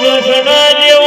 ورحمة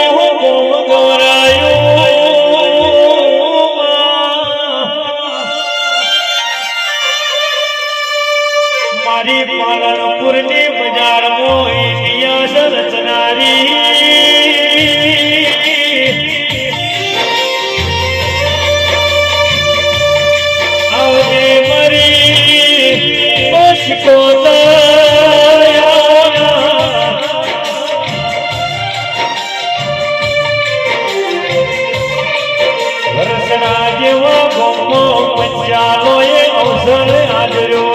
દયાલો એ અવસર આદર્યો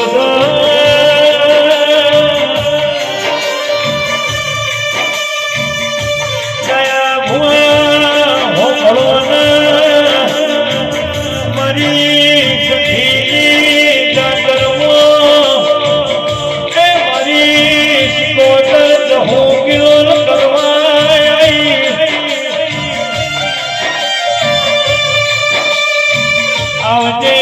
આવજે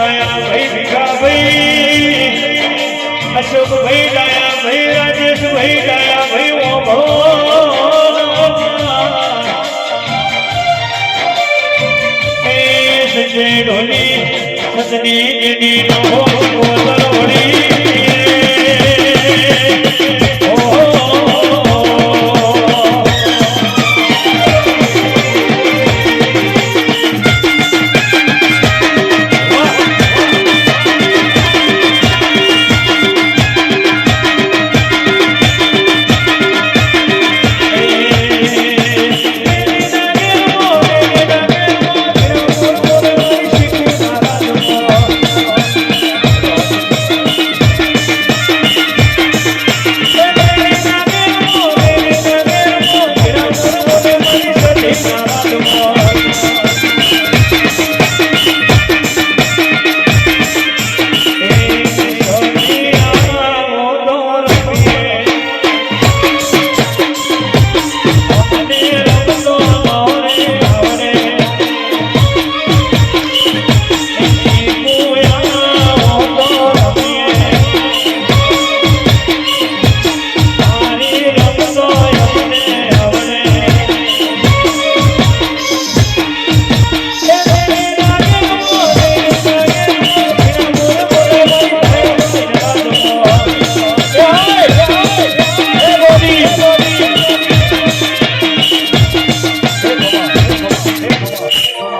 માયા ભાઈ ભીખા ભાઈ અશોક ભાઈ ડાયા ભાઈ રાજેશ ભાઈ ડાયા ભાઈ ઓભો સંજય ઢોલી સદની નો